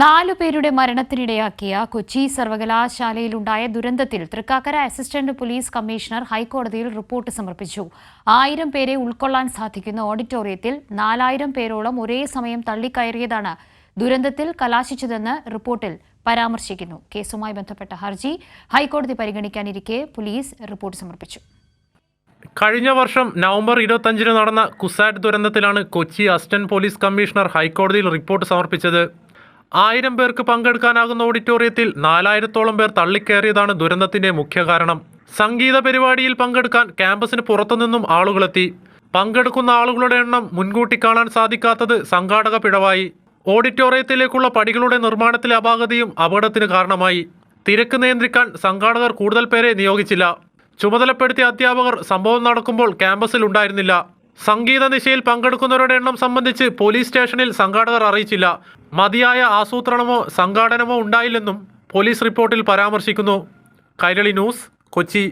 നാലു പേരുടെ മരണത്തിനിടയാക്കിയ കൊച്ചി സർവകലാശാലയിലുണ്ടായ ദുരന്തത്തിൽ തൃക്കാക്കര അസിസ്റ്റന്റ് പോലീസ് കമ്മീഷണർ ഹൈക്കോടതിയിൽ റിപ്പോർട്ട് സമർപ്പിച്ചു. ആയിരം പേരെ ഉൾക്കൊള്ളാൻ സാധിക്കുന്ന ഓഡിറ്റോറിയത്തിൽ നാലായിരം പേരോളം ഒരേ സമയം തള്ളിക്കയറിയതാണ് ദുരന്തത്തിൽ കലാശിച്ചതെന്ന് റിപ്പോർട്ടിൽ പരാമർശിക്കുന്നു. കേസുമായി ബന്ധപ്പെട്ട ഹർജി ഹൈക്കോടതി പരിഗണിക്കാനിരിക്കെ പോലീസ് റിപ്പോർട്ട് സമർപ്പിച്ചു. കഴിഞ്ഞ വർഷം നവംബർ ഇരുപത്തഞ്ചിന് നടന്ന കുസാറ്റ് ദുരന്തത്തിലാണ് കൊച്ചി അസിസ്റ്റന്റ് പോലീസ് കമ്മീഷണർ ഹൈക്കോടതിയിൽ റിപ്പോർട്ട് സമർപ്പിച്ചത്. ആയിരം പേർക്ക് പങ്കെടുക്കാനാകുന്ന ഓഡിറ്റോറിയത്തിൽ നാലായിരത്തോളം പേർ തള്ളിക്കയറിയതാണ് ദുരന്തത്തിന്റെ മുഖ്യ കാരണം സംഗീത പരിപാടിയിൽ പങ്കെടുക്കാൻ ക്യാമ്പസിന് പുറത്തുനിന്നും ആളുകളെത്തി. പങ്കെടുക്കുന്ന ആളുകളുടെ എണ്ണം മുൻകൂട്ടി കാണാൻ സാധിക്കാത്തത് സംഘാടക പിഴവായി. ഓഡിറ്റോറിയത്തിലേക്കുള്ള പടികളുടെ നിർമ്മാണത്തിലെ അപാകതയും അപകടത്തിന് കാരണമായി. തിരക്ക് നിയന്ത്രിക്കാൻ സംഘാടകർ കൂടുതൽ പേരെ നിയോഗിച്ചില്ല. ചുമതലപ്പെടുത്തിയ അധ്യാപകർ സംഭവം നടക്കുമ്പോൾ ക്യാമ്പസിൽ ഉണ്ടായിരുന്നില്ല. സംഗീത നിശയിൽ പങ്കെടുക്കുന്നവരുടെ എണ്ണം സംബന്ധിച്ച് പോലീസ് സ്റ്റേഷനിൽ സംഘാടകർ അറിയിച്ചില്ല. മതിയായ ആസൂത്രണമോ സംഘാടനമോ ഉണ്ടായില്ലെന്നും പോലീസ് റിപ്പോർട്ടിൽ പരാമർശിക്കുന്നു. കൈരളി ന്യൂസ് കൊച്ചി.